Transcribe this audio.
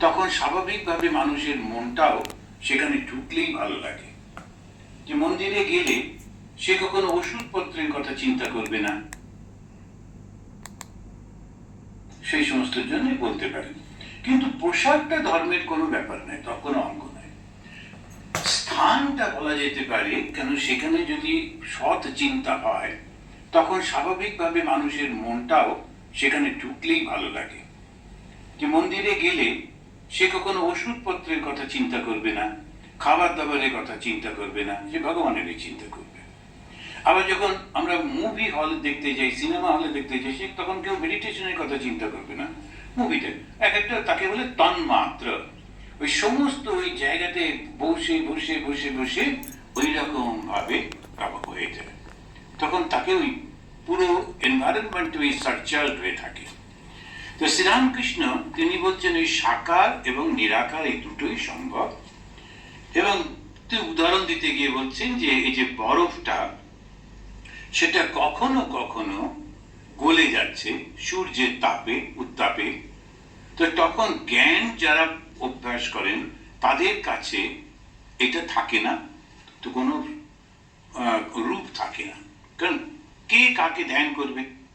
তখন স্বাভাবিকভাবে মানুষের মনটাও সেখানে ঢুকলেই ভালো লাগে। যে মন্দিরে গেলে সে কখনো ওষুধপত্রের কথা চিন্তা করবে না। সেই সমস্ত জন্যই বলতে পারেন কিন্তু পোশাকটা ধর্মের কোনো ব্যাপার নয় তখন অঙ্গ নয়। স্থানটা বলা যেতে পারে, কেন সেখানে যদি সৎ চিন্তা হয়, তখন স্বাভাবিকভাবে মানুষের মনটাও সেখানে ঢুকলেই ভালো লাগে। যে মন্দিরে গেলে সে কখনো ওষুধপত্রের কথা চিন্তা করবে না খাবার দাবারের কথা চিন্তা করবে না, সে ভগবানেরই চিন্তা করবে। আবার যখন আমরা মুভি হল দেখতে যাই সিনেমা হলে দেখতে যাই, সে তখন কেউ মেডিটেশনের কথা চিন্তা করবে না। মুভিতে এক একটা তাকে বলে তন্মাত্র। ওই সমস্ত ওই জায়গাতে বসে বসে বসে বসে ওই রকম ভাবে হয়ে যায়। তখন তাকে ওই পুরো এনভায়রনমেন্ট ওই সার্চার্ড হয়ে থাকে। তো শ্রীরামকৃষ্ণ তিনি বলছেন ওই সাকার এবং নিরাকার এই দুটোই সম্ভব। এবং উদাহরণ দিতে গিয়ে বলছেন যে, এই যে বরফটা, সেটা কখনো কখনো গলে যাচ্ছে, সূর্যের তাপে, উত্তাপে। তো তখন জ্ঞান যারা অভ্যাস করেন, তাদের কাছে এটা থাকে না। তো কোনো রূপ থাকে না। কারণ কে কাকে ধ্যান করবে?